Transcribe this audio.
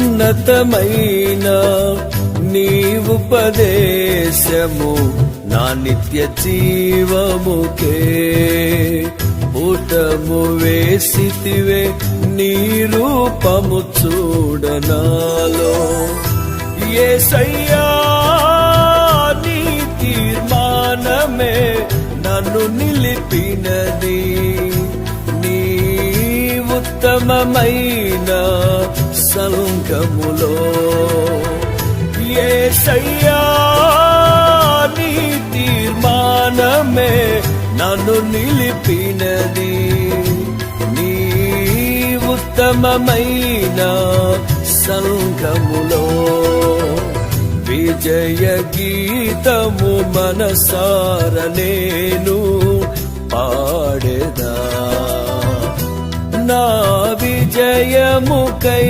ఉన్నతమైన నీవుపదేశము నా నిత్య జీవముకే. ఊటము వేసితివే నీ రూపము చూడనాలో. ఏసయ్యా నీ తీర్మానమే నన్ను నిలిపినది. నీ ఉత్తమమైన సంఘములో సయ్యా నీ తీర్మానమే నన్ను నిలిపినది. నీ ఉత్తమమైన సంఘములో విజయ గీతము మనసార నేను పాడేదా. నా విజయముకై